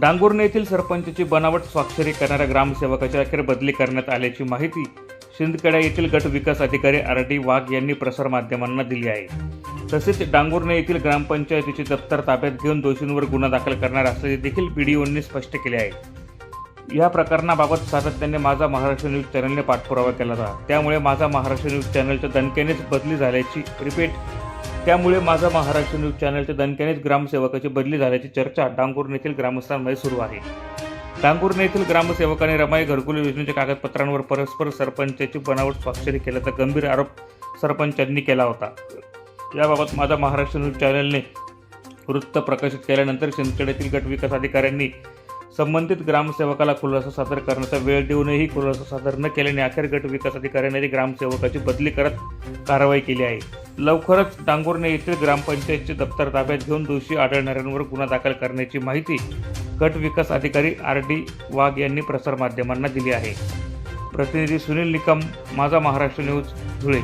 डांगुर्णे येथील सरपंचची बनावट स्वाक्षरी करणाऱ्या ग्रामसेवकाची अखेर बदली करण्यात आल्याची माहिती शिंदखेडा येथील गट विकास अधिकारी आर डी वाघ यांनी प्रसारमाध्यमांना दिली आहे. तसेच डांगुर्णे येथील ग्रामपंचायतीचे दप्तर ताब्यात घेऊन दोषींवर गुन्हा दाखल करणार असल्याचे देखील पीडीओंनी स्पष्ट केले आहे. या प्रकरणाबाबत सातत्याने माझा महाराष्ट्र न्यूज चॅनलने पाठपुरावा केला होता. त्यामुळे माझा महाराष्ट्र न्यूज चॅनलच्या दणक्यानेच बदली झाल्याची रिपीट त्यामुळे माझा महाराष्ट्र न्यूज चॅनलच्या दणक्यानेच ग्रामसेवकाची बदली झाल्याची चर्चा डांगुर्णे येथील ग्रामस्थांमध्ये सुरू आहे. डांगुर्णे येथील ग्रामसेवकाने रमाई घरकुल योजनेच्या कागदपत्रांवर परस्पर सरपंचाची बनावट स्वाक्षरी केल्याचा गंभीर आरोप सरपंचांनी केला होता. याबाबत माझा महाराष्ट्र न्यूज चॅनलने वृत्त प्रकाशित केल्यानंतर शिंदखेड्यातील गट विकास अधिकाऱ्यांनी संबंधित ग्रामसेवकाला खुलासा सादर करण्याचा वेळ देऊनही खुलासा सादर न केल्याने अखेर गट विकास अधिकाऱ्यांनी ग्रामसेवकाची बदली करत कारवाई केली आहे. लवकरच डांगुर्णे येथील ग्रामपंचायतचे दप्तर ताब्यात घेऊन दोषी आढळणाऱ्यांवर गुन्हा दाखल करण्याची माहिती गट विकास अधिकारी आर डी वाघ यांनी प्रसारमाध्यमांना दिली आहे. प्रतिनिधी सुनील निकम माझा महाराष्ट्र न्यूज धुळे.